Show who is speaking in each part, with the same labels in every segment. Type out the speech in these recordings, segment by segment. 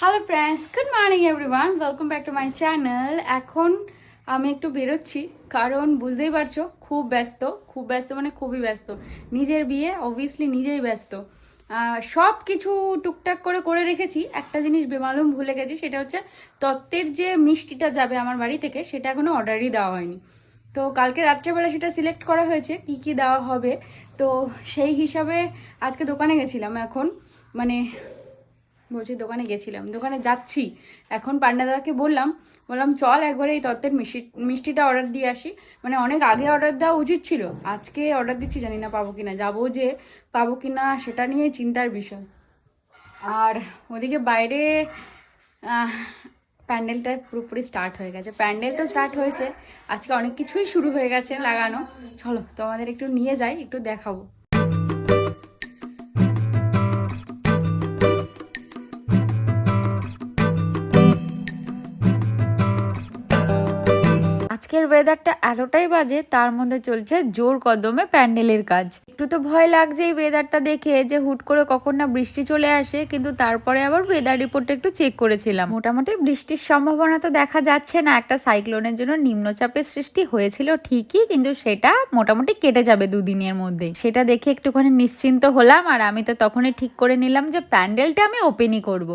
Speaker 1: Hello friends good morning everyone welcome back to my channel এখন আমি একটু বেরোচ্ছি, কারণ বুঝতেই পারছ, খুব ব্যস্ত খুব ব্যস্ত মানে খুবই ব্যস্ত। নিজের বিয়ে অবভিয়াসলি নিজেই ব্যস্ত। সব কিছু টুকটাক করে করে রেখেছি। একটা জিনিস বেমালুম ভুলে গেছি, সেটা হচ্ছে তত্ত্বের যে মিষ্টিটা যাবে আমার বাড়ি থেকে, সেটা এখনও অর্ডারই দেওয়া হয়নি। তো কালকে রাত্রেবেলা সেটা সিলেক্ট করা হয়েছে, কি কি দেওয়া হবে। তো সেই হিসাবে আজকে দোকানে গেছিলাম এখন মানে বলছি দোকানে গেছিলাম। দোকানে যাচ্ছি। এখন পান্ডাদাকে বললাম বললাম, চল একবারে এই তত্ত্বের মিষ্টি, মিষ্টিটা অর্ডার দিয়ে আসি। মানে অনেক আগে অর্ডার দেওয়া উচিত ছিল। আজকে অর্ডার দিচ্ছি, জানি না পাবো কিনা। যাব যে পাবো কিনা, সেটা নিয়ে চিন্তার বিষয়। আর ওদিকে বাইরে প্যান্ডেলটা পুরোপুরি স্টার্ট হয়ে গেছে। প্যান্ডেল তো স্টার্ট হয়েছে। আজকে অনেক কিছুই শুরু হয়ে গেছে লাগানো। চলো তোমাদের একটু নিয়ে যাই, একটু দেখাবো। আজকের ওয়েদারটা এতটাই বাজে, তার মধ্যে চলছে জোর কদমে প্যান্ডেলের কাজ। একটু তো ভয় লাগছে এই ওয়েদারটা দেখে যে হুট করে কখন না বৃষ্টি চলে আসে, কিন্তু তারপরে আবার ওয়েদার রিপোর্টটা একটু চেক করেছিলাম। মোটামুটি বৃষ্টির সম্ভাবনা তো দেখা যাচ্ছে না, একটা সাইক্লোনের জন্য নিম্নচাপের সৃষ্টি হয়েছিল ঠিকই, কিন্তু সেটা মোটামুটি কেটে যাবে দুদিনের মধ্যে। সেটা দেখে একটুখানি নিশ্চিন্ত হলাম, আর আমি তো তখনই ঠিক করে নিলাম যে প্যান্ডেলটা আমি ওপেনই করব।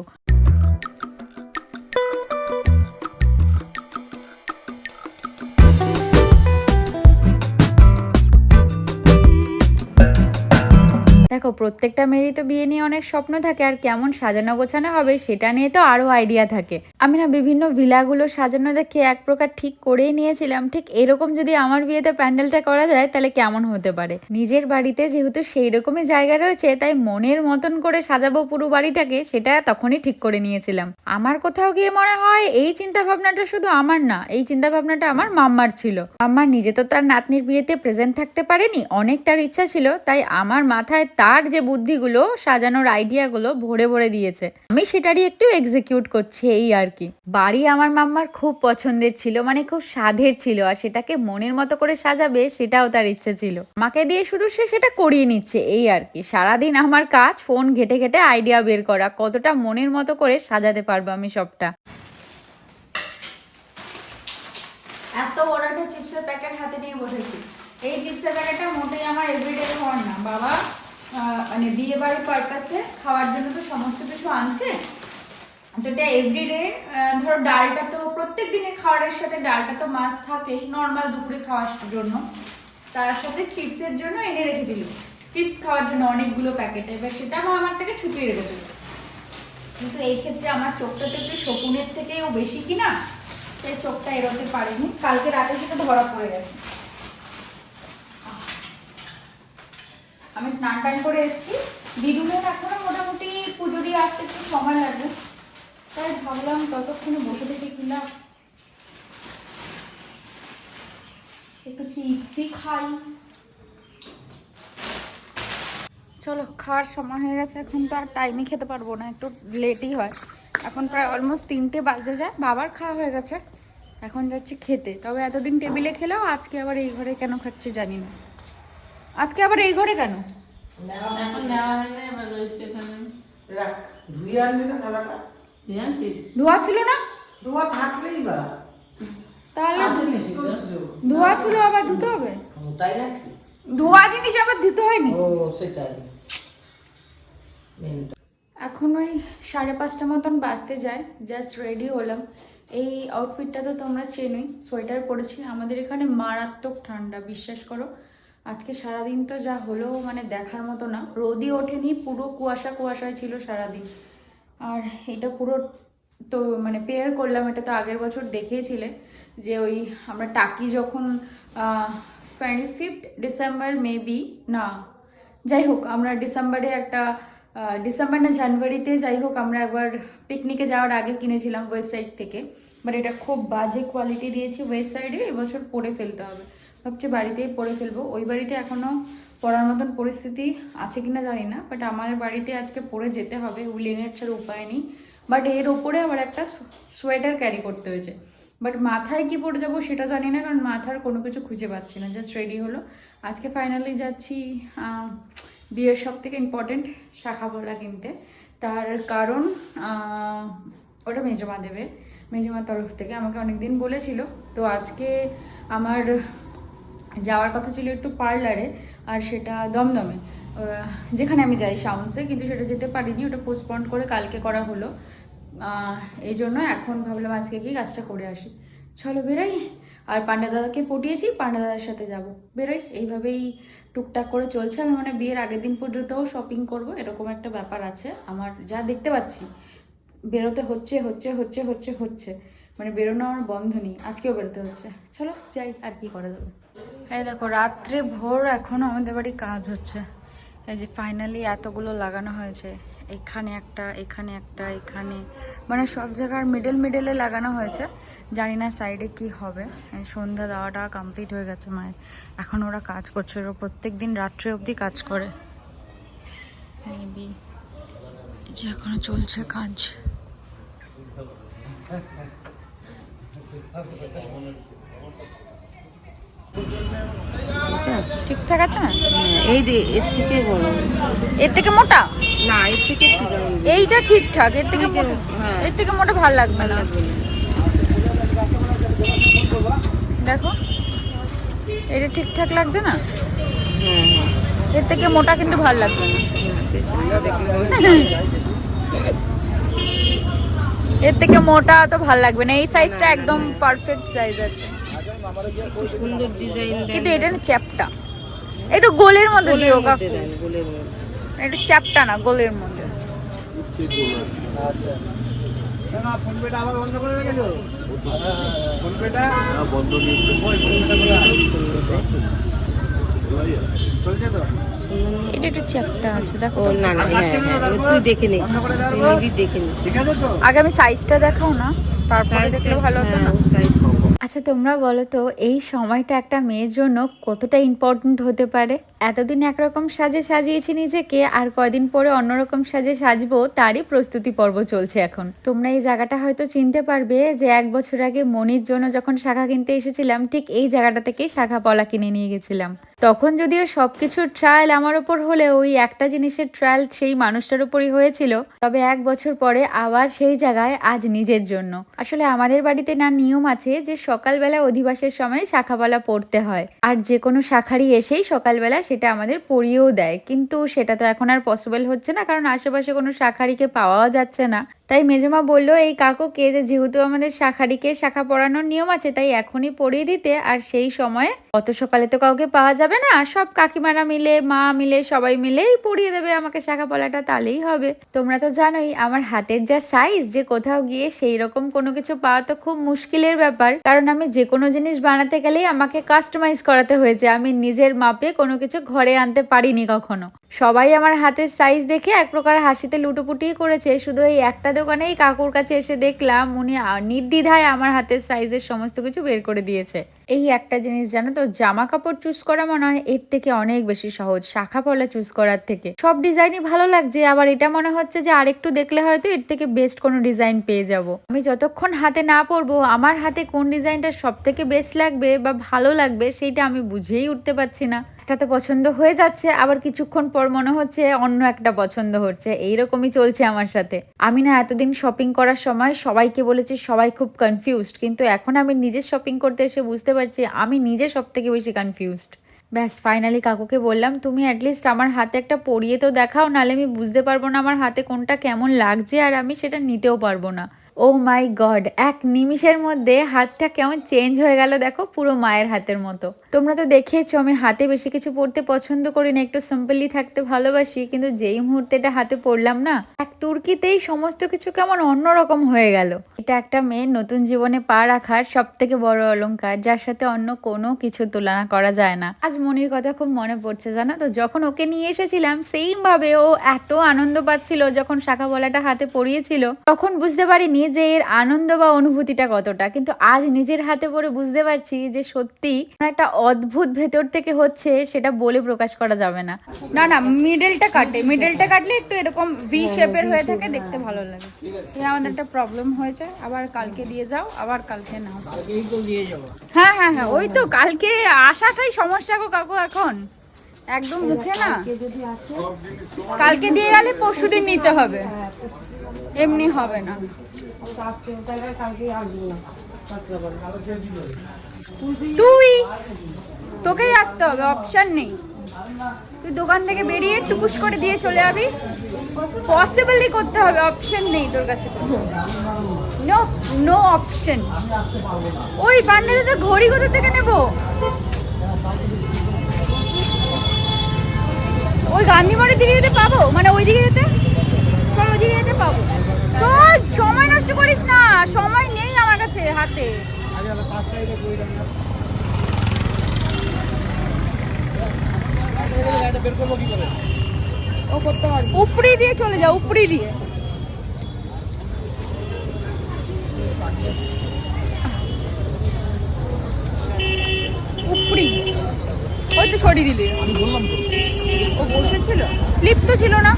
Speaker 1: দেখো, প্রত্যেকটা মেয়েরই তো বিয়ে নিয়ে অনেক স্বপ্ন থাকে, আর কেমন সাজানো গোছানো হবে সেটা নিয়ে তো আরও আইডিয়া থাকে। আমি না বিভিন্ন ভিলাগুলো সাজানো দেখে এক প্রকার ঠিক করেই নিয়েছিলাম। ঠিক এরকম যদি আমার বিয়েতে প্যান্ডেলটা করা যায়, তাহলে কেমন হতে পারে? নিজের বাড়িতে যেহেতু সেই রকমই জায়গা রয়েছে, তাই মনের মতন করে সাজাবো পুরো বাড়িটাকে, সেটা তখনই ঠিক করে নিয়েছিলাম। আমার কোথাও গিয়ে মনে হয়, এই চিন্তা ভাবনাটা শুধু আমার না, এই চিন্তা ভাবনাটা আমার মাম্মার ছিল। মাম্মা নিজে তো তার নাতনির বিয়েতে প্রেজেন্ট থাকতে পারেনি, অনেক তার ইচ্ছা ছিল, তাই আমার মাথায় তার যে বুদ্ধিগুলো, সাজানোর আইডিয়াগুলো ভরে ভরে দিয়েছে। আমি সেটারই একটু এক্সিকিউট করছি এই আর কি। বাড়ি আমার মাম্মার খুব পছন্দের ছিল মানে খুব স্বাদের ছিল, আর সেটাকে মনের মতো করে সাজাবে সেটাও তার ইচ্ছে ছিল। মাকে দিয়ে শুধু সে সেটা করিয়ে নিচ্ছে এই আর কি। সারাদিন আমার কাজ ফোন ঘেটে ঘেটে আইডিয়া বের করা, কতটা মনের মতো করে সাজাতে পারব আমি সবটা। এত বড় একটা চিপসের প্যাকেট হাতে নিয়ে বসেছি। এই চিপসের প্যাকেটটা মোটেই আমার এভরিডে খাওয়ার না, বাবা। মানে বিয়ে বাড়ির পারপাসে খাওয়ার জন্য তো সমস্ত কিছু আনছে। তো এটা এভরিডে ধরো ডালটা তো প্রত্যেক দিনের খাওয়ারের সাথে ডালটা তো মাছ থাকেই নর্মাল দুপুরে খাওয়ার জন্য। তার সাথে চিপসের জন্য এনে রেখেছিল। চিপস খাওয়ার জন্য অনেকগুলো প্যাকেট এবার সেটা মা আমার থেকে ছুটিয়ে রেখেছিল কিন্তু এই ক্ষেত্রে আমার চোখটা তো একটু শকুনের থেকেও বেশি কিনা, সেই চোখটা এড়োতে পারিনি। কালকে রাতে সেটা ধরা পড়ে গেছে। আমি স্নান টান করে এসেছি। দিদুনের এখনও মোটামুটি পুজো দিয়ে আসছে, একটু সময় লাগবে। তাই ভাবলাম ততক্ষণে বসে থেকে কিনা একটু চিপসই খাই। চলো, খাওয়ার সময় হয়ে গেছে, এখন তো আর টাইমে খেতে পারব না, একটু লেটই হয়। এখন প্রায় অলমোস্ট তিনটে বাজতে যায়, বাবার খাওয়া হয়ে গেছে। এখন যাচ্ছি খেতে। তবে এতদিন টেবিলে খেলেও আজকে আবার এই ঘরে কেন খাচ্ছি জানি না। আজকে আবার এই ঘরে কেন?
Speaker 2: এখন নেওয়া না রয়েছে এখানে।
Speaker 3: রাখ ধুয়ে আনবি না থালাটা?
Speaker 1: ধোয়া ছিল না?
Speaker 3: ধোয়া থাকলেই বা।
Speaker 1: তাহলে ধোয়া ছিল আবার ধুতে হবে?
Speaker 3: তাই নাকি?
Speaker 1: ধোয়া জিনিস আবার ধুতে হয়নি?
Speaker 3: ও সেটাই।
Speaker 1: এখন ওই সাড়ে পাঁচটা মতন বাঁচতে যায় জাস্ট রেডি হলাম। এই আউটফিটটা তো তোমরা চেনোই সোয়েটার পরেছি। আমাদের এখানে মারাত্মক ঠান্ডা বিশ্বাস করো। আজকে সারাদিন তো যা হলো মানে দেখার মতো না। রোদই ওঠেনি, পুরো কুয়াশা কুয়াশায় ছিল সারাদিন। আর এটা পুরো তো মানে পেয়ার করলাম, এটা তো আগের বছর দেখিয়েছিলে যে ওই আমরা টাকি যখন টোয়েন্টি ফিফথ ডিসেম্বর মেবি না, যাই হোক আমরা ডিসেম্বরে একটা ডিসেম্বর না জানুয়ারিতে যাই হোক আমরা একবার পিকনিকে যাওয়ার আগে কিনেছিলাম ওয়েবসাইট থেকে। বাট এটা খুব বাজে কোয়ালিটি দিয়েছি ওয়েস্ট সাইডে এবছর পরে ফেলতে হবে। ভাবছি বাড়িতেই পরে ফেলব। ওই বাড়িতে এখনও পড়ার মতন পরিস্থিতি আছে কিনা জানি না বাট আমাদের বাড়িতে আজকে পড়ে যেতে হবে উলিনের ছাড়া উপায় নেই। বাট এর ওপরে আবার একটা সোয়েটার ক্যারি করতে হয়েছে। বাট মাথায় কি পরে যাব সেটা জানি না, কারণ মাথার কোনো কিছু খুঁজে পাচ্ছি না। জাস্ট রেডি হলো। আজকে ফাইনালি যাচ্ছি বিয়ের সব থেকে ইম্পর্টেন্ট শাখা পলা কিনতে। তার কারণ ওটা মেজমা দেবে, মেজমার তরফ থেকে। আমাকে অনেকদিন বলেছিল। তো আজকে আমার যাওয়ার কথা ছিল একটু পার্লারে আর সেটা দমদমে। যেখানে আমি যাই সাউন্ডসে, কিন্তু সেটা যেতে পারিনি, ওটা পোস্টপন্ড করে কালকে করা হলো। এই জন্য এখন ভাবলাম আজকে গিয়ে কাজটা করে আসি। চলো বেরোই। আর পান্ডা দাদাকে পটিয়েছি, পান্ডা দাদার সাথে যাব। বেরোই। এইভাবেই টুকটাক করে চলছে। আমি মানে বিয়ের আগের দিন পর্যন্তও শপিং করব। এরকম একটা ব্যাপার আছে। আমার যা দেখতে পাচ্ছি, বেরোতে হচ্ছে হচ্ছে হচ্ছে হচ্ছে হচ্ছে। মানে বেরোনো আমার বন্ধ নেই। আজকেও বেরোতে হচ্ছে। চলো যাই, আর কি করা যাবে। হ্যাঁ দেখো, রাত্রে ভোর এখনও আমাদের বাড়ি কাজ হচ্ছে। এই যে ফাইনালি এতগুলো লাগানো হয়েছে। এখানে একটা এখানে একটা, এখানে। মানে সব জায়গার মিডল মিডলে লাগানো হয়েছে। জানি না সাইডে কি হবে। এই সন্ধ্যা দেওয়াটা কমপ্লিট হয়ে গেছে মায়ের। এখন ওরা কাজ করছে, ওরা প্রত্যেক দিন রাত্রে অবধি কাজ করে। যে এখনও চলছে কাজ। ঠিকঠাক আছে না?
Speaker 4: এই রে এর থেকে বড়।
Speaker 1: এর থেকে মোটা?
Speaker 4: না এর থেকে
Speaker 1: এইটা ঠিকঠাক এর থেকে
Speaker 4: হ্যাঁ।
Speaker 1: এর থেকে মোটা ভালো লাগবে না। দেখো এটা ঠিকঠাক লাগছে না?
Speaker 4: হ্যাঁ হ্যাঁ।
Speaker 1: এর থেকে মোটা কিন্তু ভালো লাগবে না। এর থেকে মোটা তো ভালো লাগবে না। এই সাইজটা একদম পারফেক্ট সাইজ আছে।
Speaker 4: সুন্দর ডিজাইন
Speaker 1: কিন্তু এটা না চ্যাপটা। একটু গোলের মধ্যে দিও কাকু। একটু চ্যাপটা না গোলের মধ্যে। এটা একটু চ্যাপটা আছে দেখো
Speaker 4: না না হ্যাঁ হ্যাঁ তুই দেখে নে। তুই দেখে নে।
Speaker 1: আগে আমি সাইজটা দেখাও না তারপরে দেখলে ভালো হতো না?
Speaker 4: সাইজ
Speaker 5: আচ্ছা তোমরা বলো তো এই সময়টা একটা মেয়ের জন্য কতটা ইম্পর্ট্যান্ট হতে পারে? এতদিন একরকম সাজে সাজিয়েছি নিজেকে, আর কয়দিন পরে অন্যরকম সাজে সাজবো তারই প্রস্তুতি পর্ব চলছে এখন। তোমরা এই জায়গাটা হয়তো চিনতে পারবে যে এক বছর আগে মনির জন্য যখন শাখা কিনতে এসেছিলাম, ঠিক এই জায়গাটা থেকেই শাখা পলা কিনে নিয়ে গেছিলাম। তখন যদিও সবকিছুর ট্রায়াল আমার ওপর হলে ওই একটা জিনিসের ট্রায়াল সেই মানুষটার উপরই হয়েছিল, তবে এক বছর পরে আবার সেই জায়গায় আজ নিজের জন্য। আসলে আমাদের বাড়িতে না নিয়ম আছে যে সকালবেলা অধিবাসের সময় শাখাপালা পড়তে হয়, আর যে কোনো শাখারই এসেই সকালবেলা সেটা আমাদের পড়িয়েও দেয়। কিন্তু সেটা তো এখন আর পসিবল হচ্ছে না, কারণ আশেপাশে কোনো শাখারিকে পাওয়াও যাচ্ছে না। তাই মেজমা বলল, এই কাকুকে যে যেহেতু আমাদের শাখারিকে শাখা পড়ানোর নিয়ম আছে, তাই এখনই পড়িয়ে দিতে। আর সেই সময়ে অত সকালে তো কাউকে পাওয়া যাবে না। সব কাকিমারা মিলে, মা মিলে, সবাই মিলেই পড়িয়ে দেবে আমাকে শাখা পলাটা তাহলেই হবে। তোমরা তো জানোই, আমার হাতের যা সাইজ যে কোথাও গিয়ে সেই রকম কোনো কিছু পাওয়া তো খুব মুশকিলের ব্যাপার। কারণ আমি যে কোনো জিনিস বানাতে গেলেই আমাকে কাস্টমাইজ করাতে হয়েছে। আমি নিজের মাপে কোনো কিছু ঘরে আনতে পারিনি কখনো। সবাই আমার হাতের সাইজ দেখে এক প্রকার হাসিতে লুটোপুটি করেছে। শুধু এই একটা দোকানেই কাকুর কাছে এসে দেখলাম, উনি নির্দ্বিধায় আমার হাতের সাইজের সমস্ত কিছু বের করে দিয়েছে। এই একটা জিনিস জানো তো জামা কাপড় চুজ করা মনে হয় এর থেকে অনেক বেশি সহজ, শাখা পলা চুজ করার থেকে। সব ডিজাইনই ভালো লাগছে, আবার এটা মনে হচ্ছে যে আরেকটু দেখলে হয়তো এর থেকে বেস্ট কোনো ডিজাইন পেয়ে যাব। আমি যতক্ষণ হাতে না পরবো, আমার হাতে কোন ডিজাইনটা সব থেকে বেস্ট লাগবে বা ভালো লাগবে সেইটা আমি বুঝেই উঠতে পারছি না। একটা তো পছন্দ হয়ে যাচ্ছে, আবার কিছুক্ষণ পর মনে হচ্ছে অন্য একটা পছন্দ হচ্ছে, এইরকমই চলছে আমার সাথে। আমি না এতদিন শপিং করার সময় সবাইকে বলেছি, সবাই খুব কনফিউজড কিন্তু এখন আমি নিজে শপিং করতে এসে বুঝতে পারছি আমি নিজে সব থেকে বেশি কনফিউজড ব্যাস ফাইনালি কাকুকে বললাম, তুমি অ্যাটলিস্ট আমার হাতে একটা পরিয়ে তো দেখাও, নাহলে আমি বুঝতে পারব না আমার হাতে কোনটা কেমন লাগছে, আর আমি সেটা নিতেও পারব না। ও মাই গড, এক নিমিষের মধ্যে হাতটা কেমন চেঞ্জ হয়ে গেল দেখো, পুরো মায়ের হাতের মতো। তোমরা তো দেখেছ, আমি হাতে বেশি কিছু পড়তে পছন্দ করি না একটু সিম্পলি থাকতে ভালোবাসি, কিন্তু যেই মুহূর্তে এটা হাতে পড়লাম না, এক তুর্কিতেই সমস্ত কিছু কেমন অন্যরকম হয়ে গেল। এটা একটা মেয়ের নতুন জীবনে পা রাখার সব থেকে বড় অলংকার, যার সাথে অন্য কোনো কিছু তুলনা করা যায় না। আজ মনির কথা খুব মনে পড়ছে, জানো তো, যখন ওকে নিয়ে এসেছিলাম সেইম ভাবে ও এত আনন্দ পাচ্ছিল, যখন শাখা বলাটা হাতে পড়িয়েছিল, তখন বুঝতে পারিনি যে এর আনন্দ বা অনুভূতিটা কতটা? কিন্তু আজ নিজের হাতে পড়ে বুঝতে পারছি যে সত্যি একটা অদ্ভুত ভেতর থেকে হচ্ছে সেটা বলে প্রকাশ করা যাবে না।
Speaker 1: না না মিডলটা কাটে। মিডলটা কাটলে একটু এরকম ভি শেপের হয়ে থাকে দেখতে ভালো লাগে। এই আমাদের একটা প্রবলেম হয়েছে আবার কালকে দিয়ে যাও আবার কালকে নাও। হ্যাঁ হ্যাঁ হ্যাঁ ওই তো কালকে আসাটাই সমস্যা গো কাকু এখন। একদম মুখে না? কালকে দিয়ে গেলে পরশু দিন নিতে হবে। এমনি হবে না। তুই, তোকেই আসতে হবে অপশন নেই। তুই দোকান থেকে বেরিয়ে টুকুস করে দিয়ে চলে যাবি। পসিবলি করতে হবে অপশন নেই তোর কাছে নো নো অপশন ওই বান্ডেলে তো ঘড়ি কোথা থেকে নেব? ওই গান্ধী মোড়ের দিকে যেতে পাবো? মানে ওই দিকে যেতে? চল ওই দিকে যেতে পাবো। চল, সময় নষ্ট করিস না। সময় নেই আমার কাছে হাতে। ও করতে পারবি। উপরি দিয়ে চলে যা, উপরি দিয়ে। উপরি। ওই তো সরিয়ে দিলি। ও বসেছিল? স্লিপ তো ছিল না।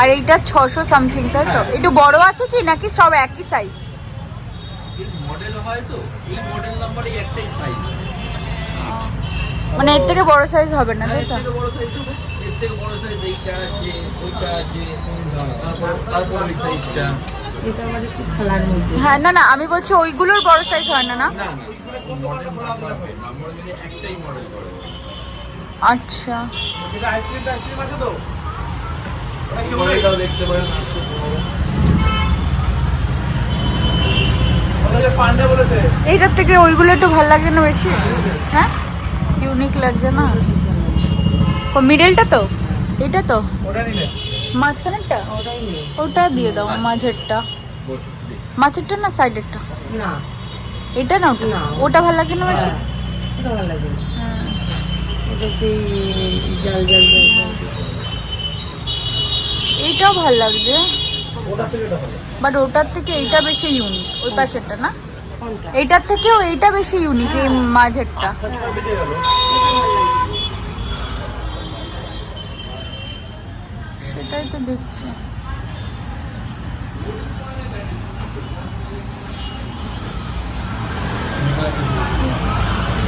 Speaker 1: আর এইটা ছশো সামথিং তাই তো? একটু বড় আছে কি নাকি সব একই সাইজ
Speaker 6: মডেল হয় তো, এই মডেল নাম্বারে একটাই সাইজ
Speaker 1: মানে এর থেকে বড় সাইজ হবে না তাই তো?
Speaker 6: বড় সাইজ তো এর থেকে বড় সাইজ এইটা আছে ওইটা আছে তারপর তারপর ওই সাইজটা
Speaker 3: এটা আমার একটু খেলার মধ্যে।
Speaker 1: হ্যাঁ না না আমি বলছি ওইগুলোর বড় সাইজ হয় না না? আচ্ছা। এইটার থেকে ওইগুলো একটু ভালো লাগে না বেশি? হ্যাঁ? ইউনিক লাগছে না? ও মিডলটা তো? এটা তো? মাঝখানেরটা?
Speaker 3: নেই
Speaker 1: ওটা দিয়ে দাও মাঝেরটা। মাঝেরটা না সাইডেরটা
Speaker 3: না।
Speaker 1: এটা না ওটা
Speaker 3: না।
Speaker 1: ওটা ভালো লাগে না বেশি?
Speaker 3: ওটা ভালো লাগে না।
Speaker 1: হ্যাঁ।
Speaker 3: ওটা সেই জল জল জল জল।
Speaker 1: এইটাও ভালো লাগছে। বাট ওটার থেকে এইটা বেশি ইউনিক ওই পাশেরটা না? এইটার থেকেও এইটা বেশি ইউনিক এই মাঝেরটা। সেটাই তো দেখছি।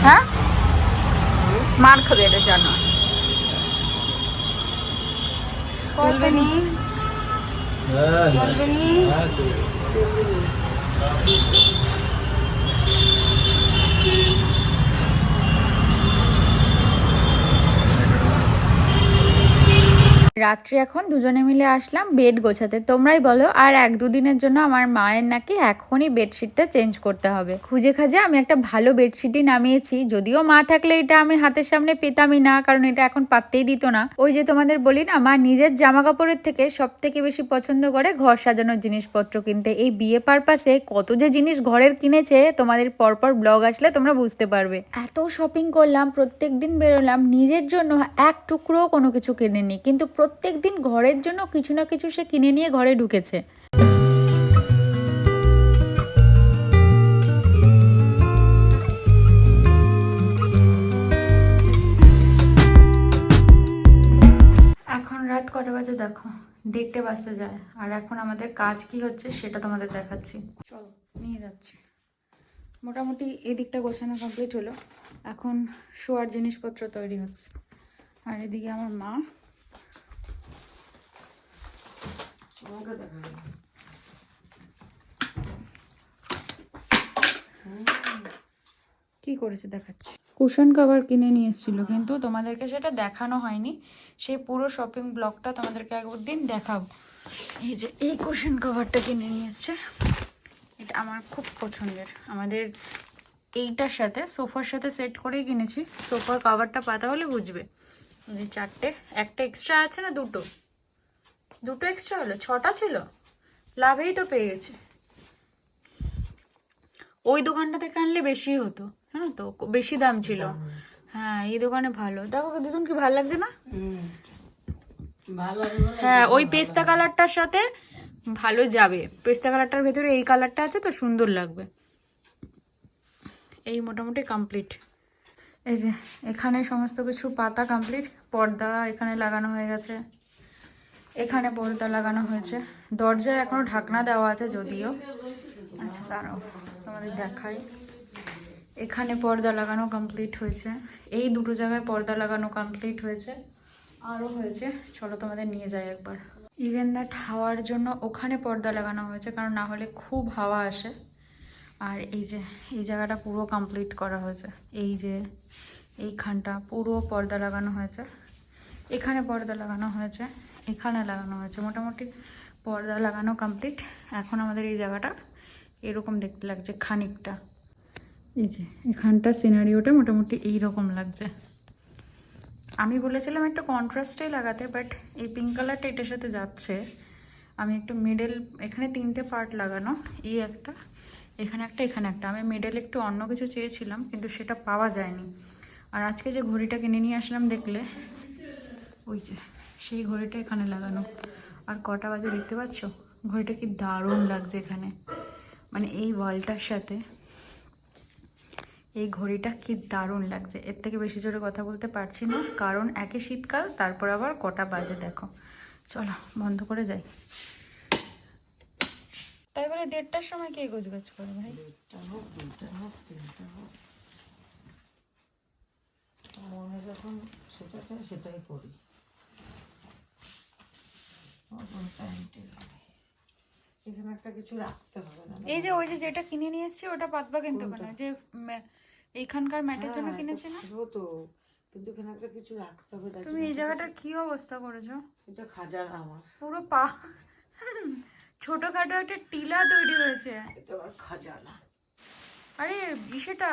Speaker 1: হ্যাঁ? মার খাবে এটা জানো। শয়তানি
Speaker 3: চলবে। নি
Speaker 5: রাত্রি এখন, দুজনে মিলে আসলাম বেড গোছাতে। তোমরাই বলো, আর এক দুদিনের জন্য আমার মায়ের নাকি এখনই বেডশিটটা চেঞ্জ করতে হবে। খুঁজে খাজে আমি একটা ভালো বেডশিটই নামিয়েছি, যদিও মা থাকলে এটা আমি হাতের সামনে পেতামই না, কারণ এটা এখন পাততেই দিত না। ওই যে তোমাদের বলি না, মা নিজের জামা কাপড়ের থেকে সব থেকে বেশি পছন্দ করে ঘর সাজানোর জিনিসপত্র কিনতে। এই বিয়ে পারপাসে কত যে জিনিস ঘরের কিনেছে, তোমাদের পরপর ব্লগ আসলে তোমরা বুঝতে পারবে। এত শপিং করলাম প্রত্যেক দিন বেরোলাম, নিজের জন্য এক টুকরো কোনো কিছু কিনেনি, কিন্তু প্রত্যেক দিন ঘরের জন্য কিছু না কিছু সে কিনে নিয়ে ঘরে ঢুকেছে। এখন রাত কটা বাজে দেখো? দেড়টে বাজতে যায়। আর এখন আমাদের কাজ কি হচ্ছে সেটা তোমাদের দেখাচ্ছি। চলো, নিয়ে যাচ্ছি। মোটামুটি এদিকটা গোছানো কমপ্লিট হলো। এখন শোয়ার জিনিসপত্র তৈরি হচ্ছে। আর এদিকে আমার মা কি করেছে দেখাচ্ছি। কুশন কভার কিনে নিয়ে এসেছিল, কিন্তু তোমাদেরকে সেটা দেখানো হয়নি। সেই পুরো শপিং ব্লগটা তোমাদেরকে একদিন দেখাবো। এই যে এই কুশন কভারটা কিনে নিয়ে এসছে, এটা আমার খুব পছন্দের। আমাদের এইটার সাথে, সোফার সাথে সেট করেই কিনেছি। সোফার কভারটা পাতা হলে বুঝবে। চারটে, একটা এক্সট্রা আছে না দুটো? দুটো এক্সট্রা হলো ছটা ছিল? লাভেই তো পেয়ে গেছে। ওই দোকানটা থেকে আনলে বেশি হতো হ্যাঁ তো? বেশি দাম ছিল। হ্যাঁ এই দোকানে ভালো। দেখো দিদুন কি ভালো লাগছে না?
Speaker 3: ভালো
Speaker 1: হ্যাঁ ওই পেস্তা কালারটার সাথে ভালো যাবে। পেস্তা কালারটার ভেতরে এই কালারটা আছে তো সুন্দর লাগবে। এই মোটামুটি কমপ্লিট এই যে এখানে সমস্ত কিছু পাতা কমপ্লিট পর্দা এখানে লাগানো হয়ে গেছে। এখানে পর্দা লাগানো হয়েছে। দরজায় এখনও ঢাকনা দেওয়া আছে যদিও। আচ্ছা দাঁড়াও, তোমাদের দেখাই। এখানে পর্দা লাগানো কমপ্লিট হয়েছে। এই দুটো জায়গায় পর্দা লাগানো কমপ্লিট হয়েছে। আরও হয়েছে। চলো তোমাদের নিয়ে যাই একবার। ইভেন দ্যাট হাওয়ার জন্য ওখানে পর্দা লাগানো হয়েছে, কারণ না হলে খুব হাওয়া আসে। আর এই যে, এই জায়গাটা পুরো কমপ্লিট করা হয়েছে। এই যে, এইখানটা পুরো পর্দা লাগানো হয়েছে। এখানে পর্দা লাগানো হয়েছে। এখানে লাগানো হয়েছে। মোটামুটি পর্দা লাগানো কমপ্লিট এখন আমাদের এই জায়গাটা এরকম দেখতে লাগছে খানিকটা। এই যে, এখানটা সিনারিওটা মোটামুটি এই রকম লাগছে। আমি বলেছিলাম একটা কন্ট্রাস্টে লাগাতে বাট এই পিঙ্ক কালারটা এটার সাথে যাচ্ছে। আমি একটু মিডল এখানে তিনটে পার্ট লাগানো, এই একটা, এখানে একটা এখানে একটা। আমি মিডল একটু অন্য কিছু চেয়েছিলাম, কিন্তু সেটা পাওয়া যায়নি। আর আজকে যে ঘড়িটা কিনে নিয়ে আসলাম দেখলে, ওই যে সেই ঘড়িটা এখানে লাগানো। আর কটা বাজে দেখতে পাচ্ছ? ঘড়িটা কি দারুণ লাগছে এখানে। মানে এই ওয়ালটার সাথে এই ঘড়িটা কি দারুণ লাগছে। এর থেকে বেশি জোরে কথা বলতে পারছি না, কারণ একে শীতকাল, তারপর আবার কটা বাজে দেখো। চলো, বন্ধ করে যাই। তাই বলে দেড়টার সময় কে গোছগাছ করে ভাই?
Speaker 3: মনে যখন সেটা চাই সেটাই করি আমার কোনো টাইম টেবিল নেই। এখানে একটা কিছু রাখতে হবে না।
Speaker 1: এই যে ওই যে যেটা কিনে নিয়ে এসেছি ওটা পাতবা কিন্তু যে এইখানকার ম্যাটের জন্য
Speaker 3: হ্যাঁ,
Speaker 1: কিনেছি না?
Speaker 3: তো। কিন্তু এখানে একটা কিছু রাখতে হবে
Speaker 1: তুমি এই জায়গাটার কি অবস্থা করেছ?
Speaker 3: কিছু- এটা খাজানা আমার।
Speaker 1: পুরো পা ছোটখাটো একটা টিলা তৈরি হয়েছে।
Speaker 3: এটা আমার খাজানা।
Speaker 1: আরে ইসেটা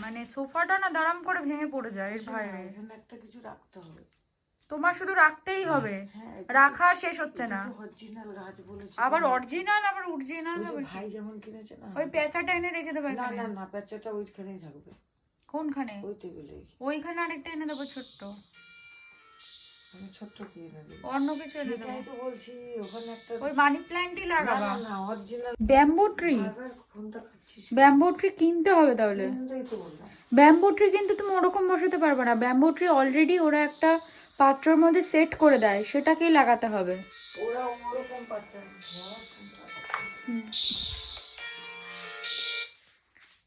Speaker 1: মানে সোফাটা না দাঁড়াম করে ভেঙে পড়ে যায় এর বাইরে।
Speaker 3: এখানে একটা কিছু রাখতে হবে।
Speaker 1: তোমার শুধু রাখতেই হবে।
Speaker 3: হ্যাঁ
Speaker 1: রাখা শেষ হচ্ছে না।
Speaker 3: অরিজিনাল গাছ বলেছে
Speaker 1: আবার অরিজিনাল আবার অরিজিনাল
Speaker 3: ভাই যেমন কিনেছে না?
Speaker 1: ওই পেঁচাটা এনে রেখে দেবো
Speaker 3: না না না বাচ্চাটা ওইখানেই থাকবে।
Speaker 1: কোনখানে?
Speaker 3: ওই টেবিলেই
Speaker 1: ওইখানে আরেকটা এনে দেবো ছোট্ট।
Speaker 3: আমি ছোট্ট কিনে দেবো?
Speaker 1: অন্য কিছু এনে দেবো।
Speaker 3: তো বলছি ওখানে একটা
Speaker 1: ওই মানি প্ল্যান্টই
Speaker 3: না
Speaker 1: লাগাবা।
Speaker 3: না না original
Speaker 1: bamboo tree. Bamboo tree কিনতে হবে তাহলে। ব্যাম্বু ট্রি কিন্তু তুমি ওরকম বসাতে পারবে না। ব্যাম্বু ট্রি অলরেডি ওরা একটা পাত্রর মধ্যে সেট করে দেয় সেটাকেই লাগাতে হবে।
Speaker 3: ওরা ওরকম পাচ্ছে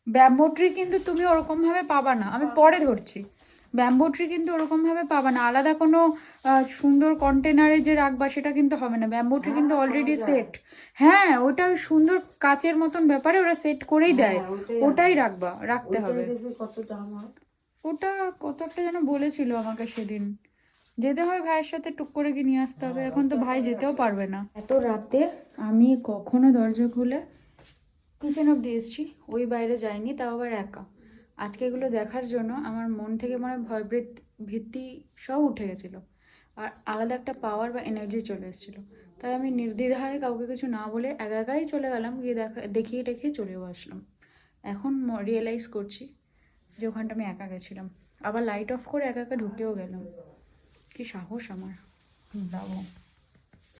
Speaker 1: ব্যাম্বু ট্রি কিন্তু তুমি ওরকম ভাবে পাবা না। আমি পরে ধরছি। ব্যাম্বো ট্রি কিন্তু ওরকম ভাবে পাবা না। আলাদা কোনো সুন্দর কন্টেনারে যে রাখবা সেটা কিন্তু হবে না। ব্যাম্বো ট্রি কিন্তু অলরেডি সেট হ্যাঁ ওটা সুন্দর কাচের মতন ব্যাপারে ওরা সেট করেই দেয়।
Speaker 3: ওটাই
Speaker 1: রাখবা। রাখতে হবে।
Speaker 3: হয়।
Speaker 1: ওটা কত একটা যেন বলেছিল আমাকে সেদিন। যেতে হয় ভাইয়ের সাথে টুক করে কি নিয়ে আসতে হবে। এখন তো ভাই যেতেও পারবে না। এত রাতে আমি কখনো দরজা খুলে কিচেন অব্দি এসেছি ওই বাইরে যাইনি তাও আবার একা। আজকে এগুলো দেখার জন্য আমার মন থেকে মানে ভয় বৃত- ভীতি সব উঠে গেছিল। আর আলাদা একটা পাওয়ার বা এনার্জি চলে এসেছিল। তাই আমি নির্দ্বিধায় কাউকে কিছু না বলে একা একাই চলে গেলাম গিয়ে দেখা দেখিয়ে টেখিয়ে চলেও আসলাম। এখন রিয়েলাইজ করছি যে ওখানটা আমি একা গেছিলাম। আবার লাইট অফ করে একা একা ঢুকেও গেলাম। কি সাহস আমার? দাও